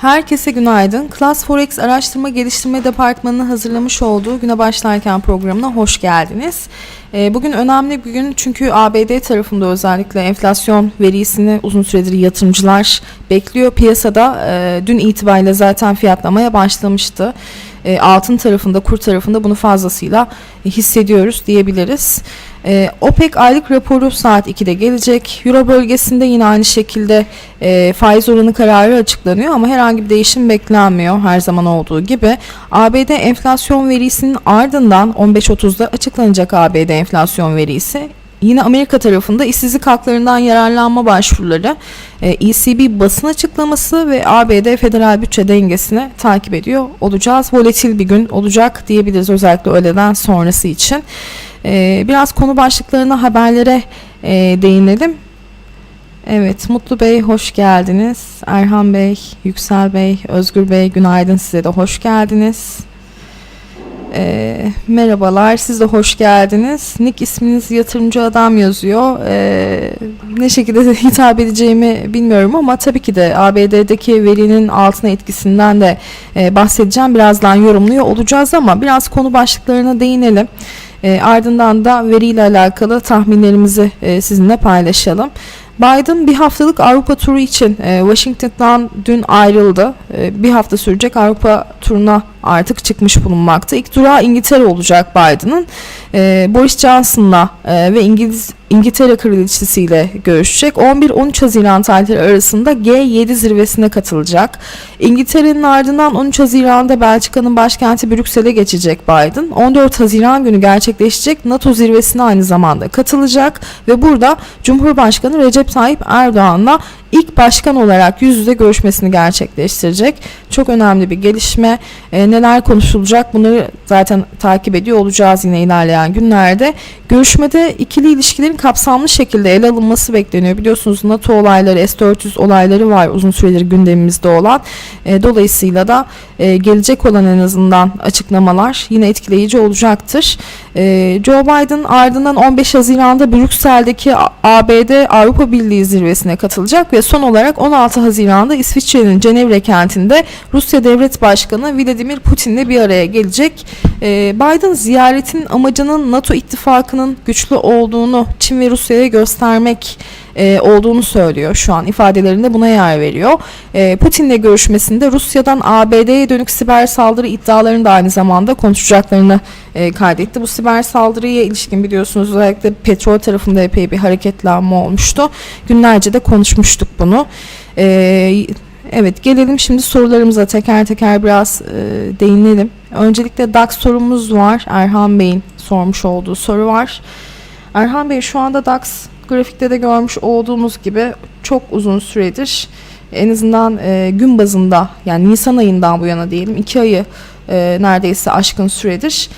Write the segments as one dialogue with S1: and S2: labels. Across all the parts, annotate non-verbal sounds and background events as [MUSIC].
S1: Herkese günaydın. Class Forex Araştırma Geliştirme Departmanı'nın hazırlamış olduğu Güne Başlarken programına hoş geldiniz. Ee, Bugün önemli bir gün çünkü ABD tarafında özellikle enflasyon verisini uzun süredir yatırımcılar bekliyor. Piyasada e, dün itibariyle zaten fiyatlamaya başlamıştı. E, Altın tarafında, kur tarafında bunu fazlasıyla hissediyoruz diyebiliriz. E, OPEC aylık raporu saat 2'de gelecek. Euro bölgesinde yine aynı şekilde e, faiz oranı kararı açıklanıyor ama herhangi bir değişim beklenmiyor her zaman olduğu gibi. ABD enflasyon verisinin ardından 15.30'da açıklanacak ABD enflasyon verisi. Yine Amerika tarafında işsizlik haklarından yararlanma başvuruları, e, ECB basın açıklaması ve ABD federal bütçe dengesini takip ediyor olacağız. Volatil bir gün olacak diyebiliriz özellikle öğleden sonrası için. E, Biraz konu başlıklarına, haberlere e, değinelim. Evet, Mutlu Bey hoş geldiniz. Erhan Bey, Yüksel Bey, Özgür Bey günaydın size de hoş geldiniz. Ee, merhabalar, siz de hoş geldiniz. Nick isminiz yatırımcı adam yazıyor. Ee, ne şekilde [LAUGHS] hitap edeceğimi bilmiyorum ama tabii ki de ABD'deki verinin altına etkisinden de e, bahsedeceğim. Birazdan yorumluyor olacağız ama biraz konu başlıklarına değinelim. E, ardından da veriyle alakalı tahminlerimizi e, sizinle paylaşalım. Biden bir haftalık Avrupa turu için e, Washington'dan dün ayrıldı. E, bir hafta sürecek Avrupa turuna artık çıkmış bulunmakta. İlk durağı İngiltere olacak Biden'ın. E, Boris Johnson'la ve İngiliz İngiltere Kraliçesi'yle görüşecek. 11-13 Haziran tarihleri arasında G7 zirvesine katılacak. İngiltere'nin ardından 13 Haziran'da Belçika'nın başkenti Brüksel'e geçecek Biden. 14 Haziran günü gerçekleşecek NATO zirvesine aynı zamanda katılacak ve burada Cumhurbaşkanı Recep Tayyip Erdoğan'la ilk başkan olarak yüz yüze görüşmesini gerçekleştirecek. Çok önemli bir gelişme. E, neler konuşulacak bunları zaten takip ediyor olacağız yine ilerleyen günlerde. Görüşmede ikili ilişkilerin kapsamlı şekilde ele alınması bekleniyor. Biliyorsunuz NATO olayları, S-400 olayları var uzun süredir gündemimizde olan. E, dolayısıyla da e, gelecek olan en azından açıklamalar yine etkileyici olacaktır. E, Joe Biden ardından 15 Haziran'da Brüksel'deki ABD Avrupa Birliği zirvesine katılacak ve son olarak 16 Haziran'da İsviçre'nin Cenevre kentinde Rusya Devlet Başkanı Vladimir Putin'le bir araya gelecek. E, Biden ziyaretin amacının NATO ittifakının güçlü olduğunu Çin ve Rusya'ya göstermek e, olduğunu söylüyor şu an ifadelerinde buna yer veriyor. E, Putin'le görüşmesinde Rusya'dan ABD'ye dönük siber saldırı iddialarını da aynı zamanda konuşacaklarını e, kaydetti. Bu siber saldırıya ilişkin biliyorsunuz özellikle petrol tarafında epey bir hareketlenme olmuştu. Günlerce de konuşmuştuk bunu. Ee, evet gelelim şimdi sorularımıza teker teker biraz e, değinelim. Öncelikle DAX sorumuz var. Erhan Bey'in sormuş olduğu soru var. Erhan Bey şu anda DAX grafikte de görmüş olduğumuz gibi çok uzun süredir en azından e, gün bazında yani Nisan ayından bu yana diyelim iki ayı e, neredeyse aşkın süredir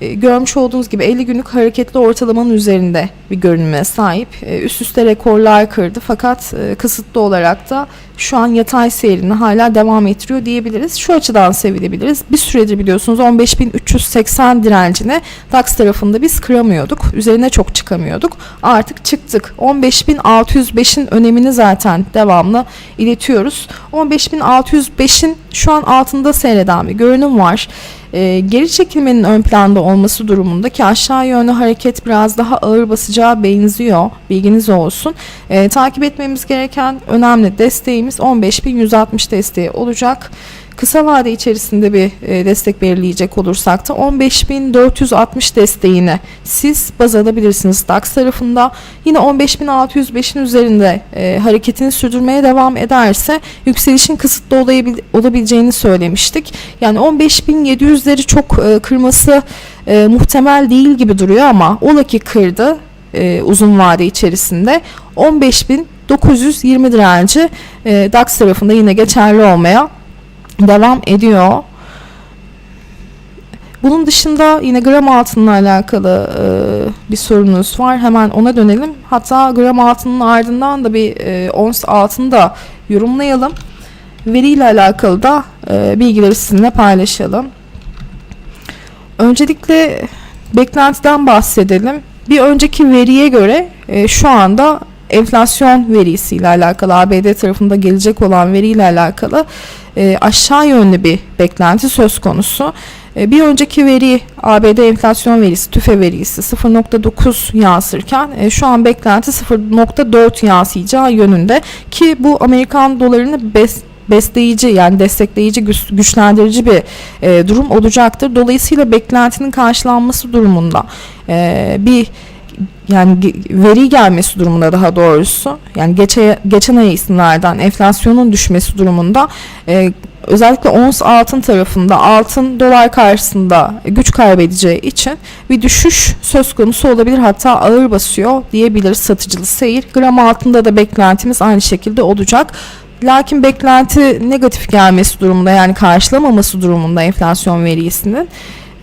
S1: e, görmüş olduğunuz gibi 50 günlük hareketli ortalamanın üzerinde bir görünüme sahip. E, üst üste rekorlar kırdı fakat e, kısıtlı olarak da şu an yatay seyrini hala devam ettiriyor diyebiliriz. Şu açıdan sevilebiliriz. Bir süredir biliyorsunuz 15.380 direncini DAX tarafında biz kıramıyorduk. Üzerine çok çıkamıyorduk. Artık çıktık. 15.605'in önemini zaten devamlı iletiyoruz. 15.605'in şu an altında seyreden bir görünüm var. E, geri çekilmenin ön planda olması durumunda ki aşağı yönlü hareket biraz daha ağır basacağı benziyor. Bilginiz olsun. E, takip etmemiz gereken önemli desteğimiz 15.160 desteği olacak. Kısa vade içerisinde bir e, destek belirleyecek olursak da 15.460 desteğini siz baz alabilirsiniz DAX tarafında. Yine 15.605'in üzerinde e, hareketini sürdürmeye devam ederse yükselişin kısıtlı olabil- olabileceğini söylemiştik. Yani 15.700'leri çok e, kırması e, muhtemel değil gibi duruyor ama ola ki kırdı e, uzun vade içerisinde 15.920 direnci e, DAX tarafında yine geçerli olmaya devam ediyor. Bunun dışında yine gram altınla alakalı e, bir sorunuz var. Hemen ona dönelim. Hatta gram altının ardından da bir e, ons altını da yorumlayalım. Veriyle alakalı da e, bilgileri sizinle paylaşalım. Öncelikle beklentiden bahsedelim. Bir önceki veriye göre e, şu anda enflasyon verisiyle alakalı ABD tarafında gelecek olan veriyle alakalı e, aşağı yönlü bir beklenti söz konusu. E, bir önceki veri ABD enflasyon verisi TÜFE verisi 0.9 yansırken e, şu an beklenti 0.4 yansıyacağı yönünde ki bu Amerikan dolarını bes besleyici yani destekleyici güç, güçlendirici bir e, durum olacaktır. Dolayısıyla beklentinin karşılanması durumunda e, bir yani veri gelmesi durumunda daha doğrusu yani geçe, geçen ay isimlerden enflasyonun düşmesi durumunda e, özellikle ons altın tarafında altın dolar karşısında güç kaybedeceği için bir düşüş söz konusu olabilir hatta ağır basıyor diyebiliriz satıcılı seyir. Gram altında da beklentimiz aynı şekilde olacak. Lakin beklenti negatif gelmesi durumunda yani karşılamaması durumunda enflasyon verisinin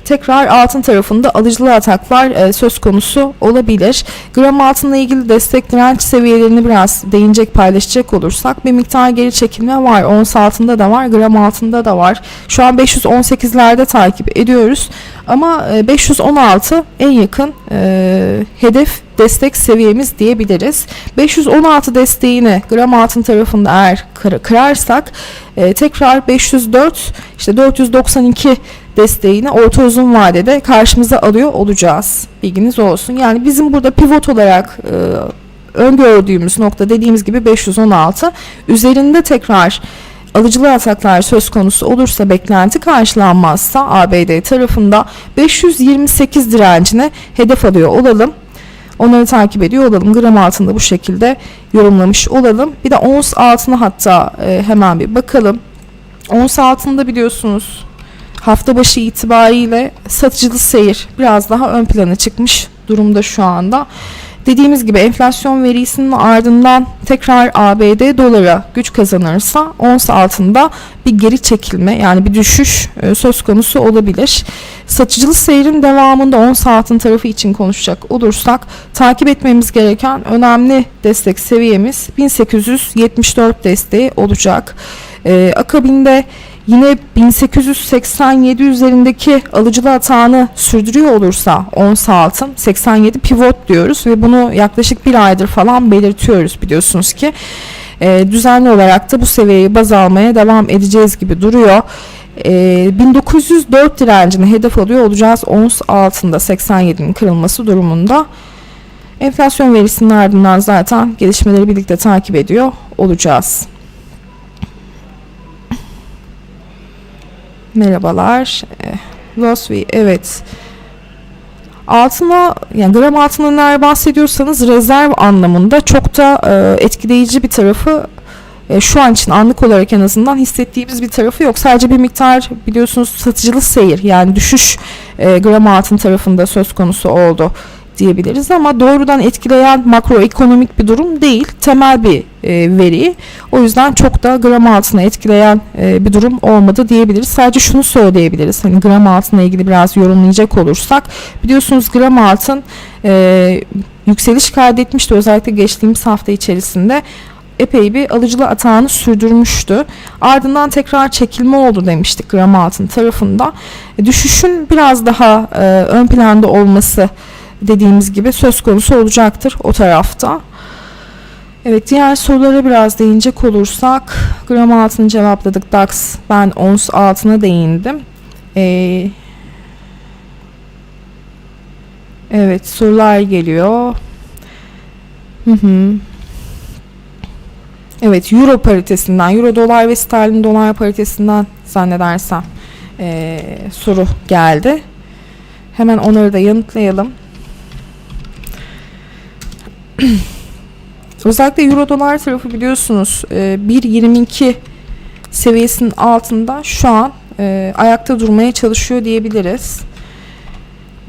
S1: tekrar altın tarafında alıcılı ataklar e, söz konusu olabilir. Gram altınla ilgili destek direnç seviyelerini biraz değinecek paylaşacak olursak bir miktar geri çekilme var. Ons altında da var, gram altında da var. Şu an 518'lerde takip ediyoruz. Ama e, 516 en yakın e, hedef destek seviyemiz diyebiliriz. 516 desteğini gram altın tarafında eğer kır- kırarsak e, tekrar 504 işte 492 desteğini orta uzun vadede karşımıza alıyor olacağız. Bilginiz olsun. Yani bizim burada pivot olarak e, öngördüğümüz nokta dediğimiz gibi 516 üzerinde tekrar alıcılı ataklar söz konusu olursa beklenti karşılanmazsa ABD tarafında 528 direncine hedef alıyor olalım. Onları takip ediyor olalım. Gram altında bu şekilde yorumlamış olalım. Bir de ons altına hatta e, hemen bir bakalım. Ons altında biliyorsunuz hafta başı itibariyle satıcılı seyir biraz daha ön plana çıkmış durumda şu anda. Dediğimiz gibi enflasyon verisinin ardından tekrar ABD dolara güç kazanırsa ons altında bir geri çekilme yani bir düşüş e, söz konusu olabilir. Satıcılı seyrin devamında ons altın tarafı için konuşacak olursak takip etmemiz gereken önemli destek seviyemiz 1874 desteği olacak. E, akabinde yine 1887 üzerindeki alıcılı atağını sürdürüyor olursa ons altın 87 pivot diyoruz ve bunu yaklaşık bir aydır falan belirtiyoruz biliyorsunuz ki e, düzenli olarak da bu seviyeyi baz almaya devam edeceğiz gibi duruyor. E, 1904 direncini hedef alıyor olacağız ons altında 87'nin kırılması durumunda. Enflasyon verisinin ardından zaten gelişmeleri birlikte takip ediyor olacağız. Merhabalar. Losvi evet. Altına yani gram altından eğer bahsediyorsanız rezerv anlamında çok da e, etkileyici bir tarafı e, şu an için anlık olarak en azından hissettiğimiz bir tarafı yok. Sadece bir miktar biliyorsunuz satıcılı seyir yani düşüş e, gram altın tarafında söz konusu oldu diyebiliriz ama doğrudan etkileyen makroekonomik bir durum değil. Temel bir e, veri. O yüzden çok da gram altına etkileyen e, bir durum olmadı diyebiliriz. Sadece şunu söyleyebiliriz. Hani gram altınla ilgili biraz yorumlayacak olursak biliyorsunuz gram altın e, yükseliş kaydetmişti özellikle geçtiğimiz hafta içerisinde epey bir alıcılı atağını sürdürmüştü. Ardından tekrar çekilme oldu demiştik gram altın tarafında. E, düşüşün biraz daha e, ön planda olması dediğimiz gibi söz konusu olacaktır o tarafta. Evet diğer sorulara biraz değinecek olursak gram altını cevapladık DAX ben ons altına değindim. Ee, evet sorular geliyor. Hı hı. Evet euro paritesinden euro dolar ve sterlin dolar paritesinden zannedersem ee, soru geldi. Hemen onları da yanıtlayalım. [CLEARS THROAT] Özellikle euro dolar tarafı biliyorsunuz e, 1.22 seviyesinin altında şu an e, ayakta durmaya çalışıyor diyebiliriz.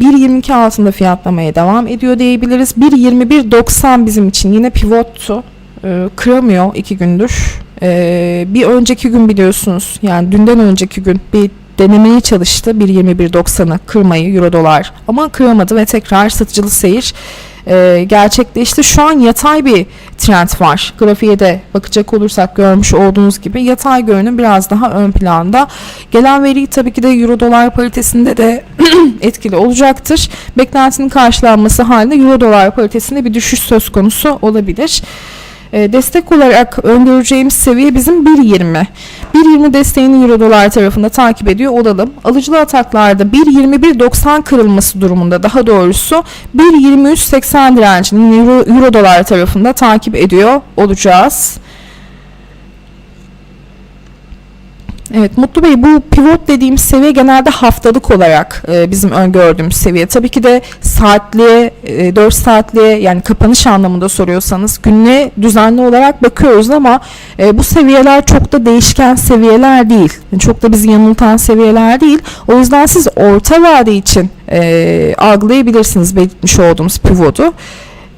S1: 1.22 altında fiyatlamaya devam ediyor diyebiliriz. 1.21.90 bizim için yine pivottu. E, kıramıyor iki gündür. E, bir önceki gün biliyorsunuz yani dünden önceki gün bir denemeye çalıştı 1.21.90'ı kırmayı euro dolar ama kıramadı ve tekrar satıcılı seyir e, gerçekleşti. Şu an yatay bir trend var. Grafiğe de bakacak olursak görmüş olduğunuz gibi yatay görünüm biraz daha ön planda. Gelen veri tabii ki de euro dolar paritesinde de [CLEARS THROAT] etkili olacaktır. Beklentinin karşılanması halinde euro dolar paritesinde bir düşüş söz konusu olabilir. E, destek olarak öngöreceğimiz seviye bizim 1.20. 1.20 desteğini Euro dolar tarafında takip ediyor olalım. Alıcılı ataklarda 1.21.90 kırılması durumunda daha doğrusu 1.23.80 direncini Euro, Euro dolar tarafında takip ediyor olacağız. Evet Mutlu Bey bu pivot dediğimiz seviye genelde haftalık olarak e, bizim öngördüğümüz seviye. Tabii ki de saatliğe, e, 4 saatliğe yani kapanış anlamında soruyorsanız günlüğe düzenli olarak bakıyoruz ama e, bu seviyeler çok da değişken seviyeler değil. Yani çok da bizi yanıltan seviyeler değil. O yüzden siz orta vade için e, algılayabilirsiniz belirtmiş olduğumuz pivotu.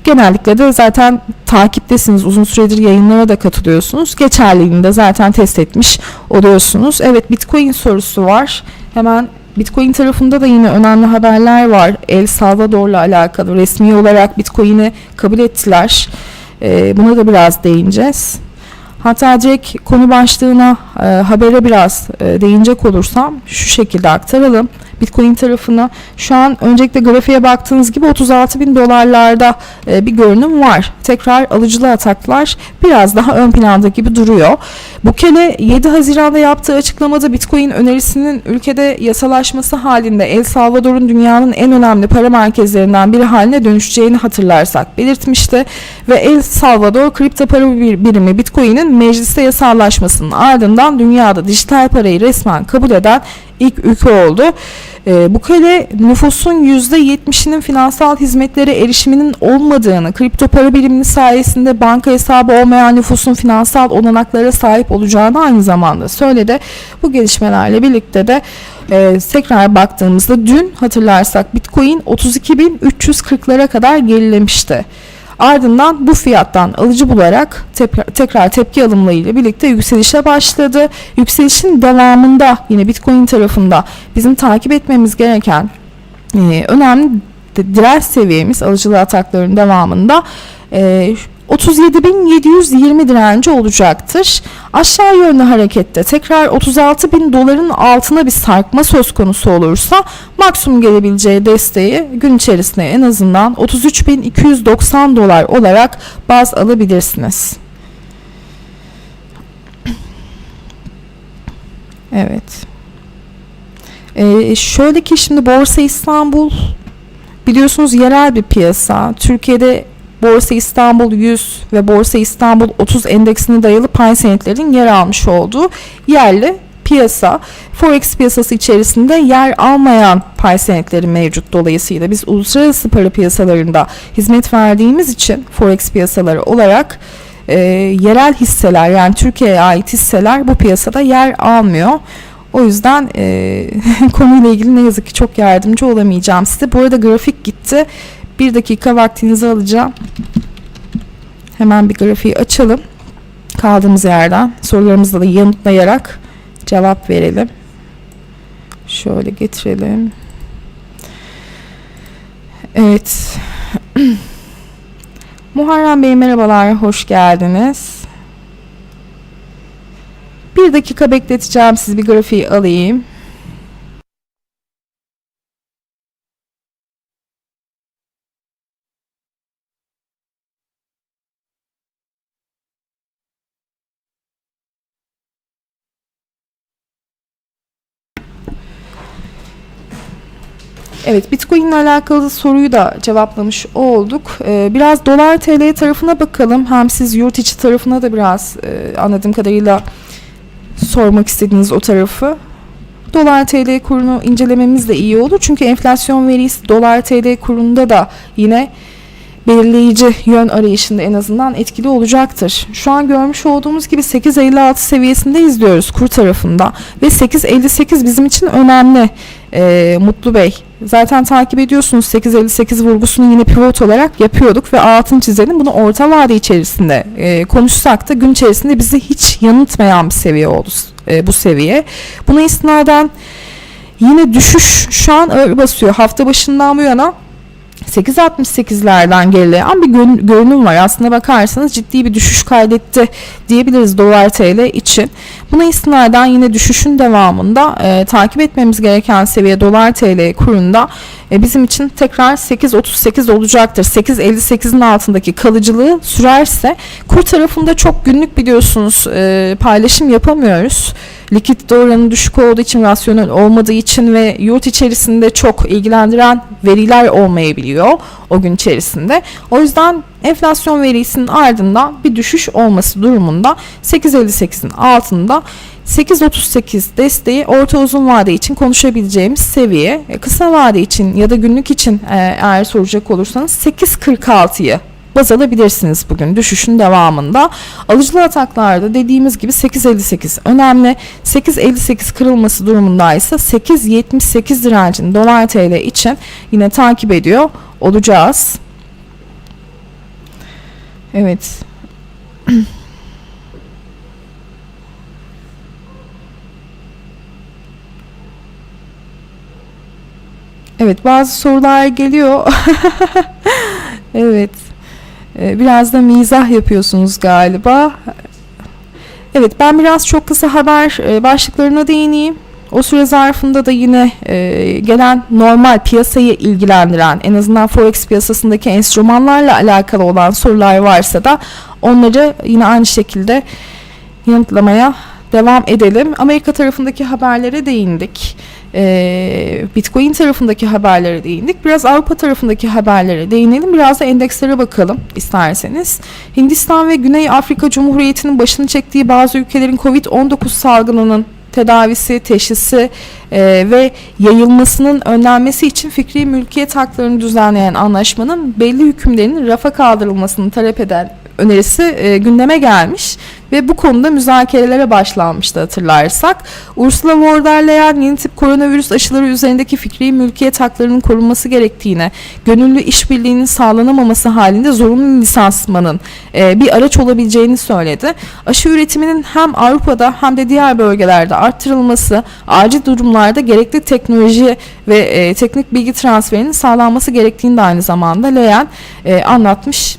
S1: Genellikle de zaten takiptesiniz. Uzun süredir yayınlara da katılıyorsunuz. Geçerliliğini de zaten test etmiş oluyorsunuz. Evet Bitcoin sorusu var. Hemen Bitcoin tarafında da yine önemli haberler var. El Salvador'la alakalı resmi olarak Bitcoin'i kabul ettiler. Ee, buna da biraz değineceğiz. Hatta direkt konu başlığına e, habere biraz e, değinecek olursam şu şekilde aktaralım. Bitcoin tarafına şu an öncelikle grafiğe baktığınız gibi 36 bin dolarlarda e, bir görünüm var. Tekrar alıcılı ataklar biraz daha ön planda gibi duruyor. Bukele 7 Haziran'da yaptığı açıklamada Bitcoin önerisinin ülkede yasalaşması halinde El Salvador'un dünyanın en önemli para merkezlerinden biri haline dönüşeceğini hatırlarsak belirtmişti ve El Salvador kripto para bir- birimi Bitcoin'in mecliste yasallaşmasının ardından dünyada dijital parayı resmen kabul eden ilk ülke oldu. E, Bukele nüfusun %70'inin finansal hizmetlere erişiminin olmadığını, kripto para biriminin sayesinde banka hesabı olmayan nüfusun finansal olanaklara sahip olacağını aynı zamanda söyledi. Bu gelişmelerle birlikte de e, tekrar baktığımızda dün hatırlarsak Bitcoin 32.340'lara kadar gerilemişti. Ardından bu fiyattan alıcı bularak tekrar, tekrar tepki alımlarıyla birlikte yükselişe başladı. Yükselişin devamında yine Bitcoin tarafında bizim takip etmemiz gereken e, önemli di- direnç seviyemiz alıcılı atakların devamında e, 37.720 direnci olacaktır. Aşağı yönlü harekette tekrar 36.000 doların altına bir sarkma söz konusu olursa maksimum gelebileceği desteği gün içerisinde en azından 33.290 dolar olarak baz alabilirsiniz. Evet. Ee, şöyle ki şimdi Borsa İstanbul biliyorsunuz yerel bir piyasa. Türkiye'de Borsa İstanbul 100 ve Borsa İstanbul 30 endeksine dayalı pay senetlerin yer almış olduğu yerli piyasa. Forex piyasası içerisinde yer almayan pay senetleri mevcut. Dolayısıyla biz uluslararası para piyasalarında hizmet verdiğimiz için Forex piyasaları olarak e, yerel hisseler yani Türkiye'ye ait hisseler bu piyasada yer almıyor. O yüzden e, [LAUGHS] konuyla ilgili ne yazık ki çok yardımcı olamayacağım size. Bu arada grafik gitti. Bir dakika vaktinizi alacağım. Hemen bir grafiği açalım. Kaldığımız yerden sorularımızı da yanıtlayarak cevap verelim. Şöyle getirelim. Evet. [CLEARS THROAT] Muharrem Bey merhabalar, hoş geldiniz. Bir dakika bekleteceğim siz bir grafiği alayım. Evet, Bitcoin ile alakalı soruyu da cevaplamış olduk. Ee, biraz dolar TL tarafına bakalım. Hem siz yurt içi tarafına da biraz e, anladığım kadarıyla sormak istediğiniz o tarafı. Dolar TL kurunu incelememiz de iyi olur. Çünkü enflasyon verisi dolar TL kurunda da yine belirleyici yön arayışında en azından etkili olacaktır. Şu an görmüş olduğumuz gibi 8.56 seviyesinde izliyoruz kur tarafında ve 8.58 bizim için önemli. Ee, Mutlu Bey zaten takip ediyorsunuz 8.58 vurgusunu yine pivot olarak yapıyorduk ve altın çizelim bunu orta vade içerisinde e, konuşsak da gün içerisinde bizi hiç yanıltmayan bir seviye oldu e, bu seviye. Buna istinaden yine düşüş şu an basıyor hafta başından bu yana 8.68'lerden gerileyen bir görünüm var. Aslında bakarsanız ciddi bir düşüş kaydetti diyebiliriz dolar TL için. Buna istinaden yine düşüşün devamında e, takip etmemiz gereken seviye dolar TL kurunda e, bizim için tekrar 8.38 olacaktır. 8.58'in altındaki kalıcılığı sürerse kur tarafında çok günlük biliyorsunuz e, paylaşım yapamıyoruz likidite oranı düşük olduğu için, rasyonel olmadığı için ve yurt içerisinde çok ilgilendiren veriler olmayabiliyor o gün içerisinde. O yüzden enflasyon verisinin ardından bir düşüş olması durumunda 8.58'in altında 8.38 desteği orta uzun vade için konuşabileceğimiz seviye. E, Kısa vade için ya da günlük için e, eğer soracak olursanız 8.46'yı baz alabilirsiniz bugün düşüşün devamında. Alıcılı ataklarda dediğimiz gibi 8.58 önemli. 8.58 kırılması durumunda ise 8.78 direncini dolar TL için yine takip ediyor olacağız. Evet. [CLEARS THROAT] Evet bazı sorular geliyor. [LAUGHS] evet. Ee, Biraz da mizah yapıyorsunuz galiba. Evet ben biraz çok kısa haber e, başlıklarına değineyim. O süre zarfında da yine e, gelen normal piyasayı ilgilendiren en azından forex piyasasındaki enstrümanlarla alakalı olan sorular varsa da onları yine aynı şekilde yanıtlamaya devam edelim. Amerika tarafındaki haberlere değindik. Ee, Bitcoin tarafındaki haberlere değindik. Biraz Avrupa tarafındaki haberlere değinelim. Biraz da endekslere bakalım isterseniz. Hindistan ve Güney Afrika Cumhuriyeti'nin başını çektiği bazı ülkelerin Covid-19 salgınının tedavisi, teşhisi e, ve yayılmasının önlenmesi için fikri mülkiyet haklarını düzenleyen anlaşmanın belli hükümlerinin rafa kaldırılmasını talep eden önerisi e, gündeme gelmiş ve bu konuda müzakerelere başlanmıştı hatırlarsak. Ursula von der Leyen yeni tip koronavirüs aşıları üzerindeki fikri mülkiyet haklarının korunması gerektiğine, gönüllü işbirliğinin sağlanamaması halinde zorunlu lisansmanın e, bir araç olabileceğini söyledi. Aşı üretiminin hem Avrupa'da hem de diğer bölgelerde arttırılması, acil durumlarda gerekli teknoloji ve e, teknik bilgi transferinin sağlanması gerektiğini de aynı zamanda Leyen e, anlatmış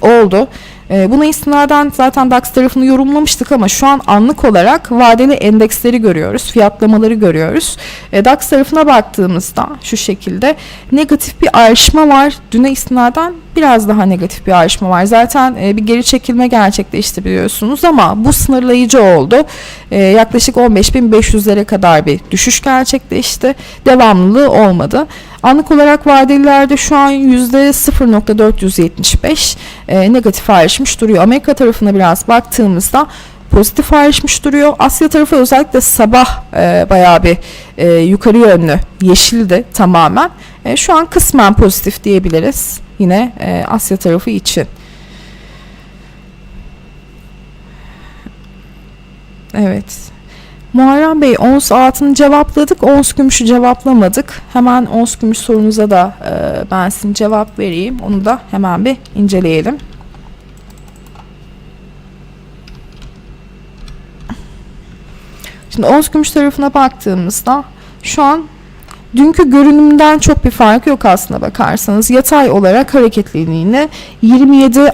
S1: oldu. E, buna istinaden zaten DAX tarafını yorumlamıştık ama şu an anlık olarak vadeli endeksleri görüyoruz, fiyatlamaları görüyoruz. E, DAX tarafına baktığımızda şu şekilde negatif bir ayrışma var. Düne istinaden biraz daha negatif bir ayrışma var. Zaten e, bir geri çekilme gerçekleşti biliyorsunuz ama bu sınırlayıcı oldu. E, yaklaşık 15.500'lere kadar bir düşüş gerçekleşti. Devamlılığı olmadı. Anlık olarak vadelilerde şu an %0.475 e, negatif ayrışmış duruyor. Amerika tarafına biraz baktığımızda pozitif ayrışmış duruyor. Asya tarafı özellikle sabah e, bayağı bir e, yukarı yönlü yeşildi tamamen. E, şu an kısmen pozitif diyebiliriz yine e, Asya tarafı için. Evet. Muharrem Bey ons altını cevapladık. Ons gümüşü cevaplamadık. Hemen ons gümüş sorunuza da e, ben sizin cevap vereyim. Onu da hemen bir inceleyelim. Şimdi ons gümüş tarafına baktığımızda şu an dünkü görünümden çok bir fark yok aslında bakarsanız. Yatay olarak hareketliliğini 27-50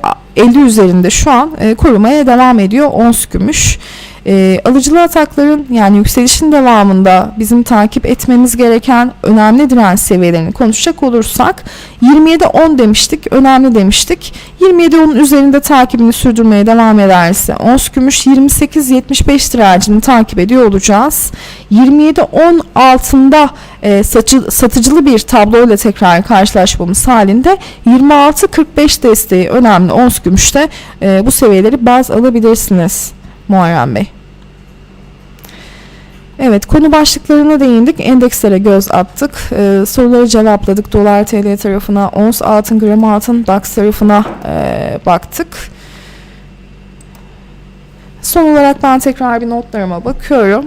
S1: üzerinde şu an e, korumaya devam ediyor ons gümüş. E, alıcılı atakların yani yükselişin devamında bizim takip etmemiz gereken önemli direnç seviyelerini konuşacak olursak 27-10 demiştik, önemli demiştik. 27-10'un üzerinde takibini sürdürmeye devam ederse ons gümüş 28-75 direncini takip ediyor olacağız. 27-10 altında e, saçı, satıcılı bir tabloyla tekrar karşılaşmamız halinde 26-45 desteği önemli ons gümüşte e, bu seviyeleri baz alabilirsiniz Muharrem Bey. Evet konu başlıklarına değindik. Endekslere göz attık. Ee, soruları cevapladık. Dolar TL tarafına, ons altın, gram altın, DAX tarafına e, baktık. Son olarak ben tekrar bir notlarıma bakıyorum.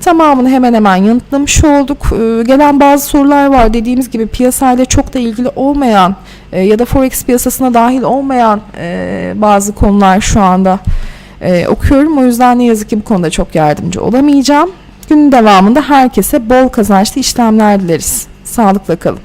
S1: Tamamını hemen hemen yanıtlamış olduk. Ee, gelen bazı sorular var. Dediğimiz gibi piyasayla çok da ilgili olmayan e, ya da forex piyasasına dahil olmayan e, bazı konular şu anda e, okuyorum. O yüzden ne yazık ki bu konuda çok yardımcı olamayacağım. Günün devamında herkese bol kazançlı işlemler dileriz. Sağlıkla kalın.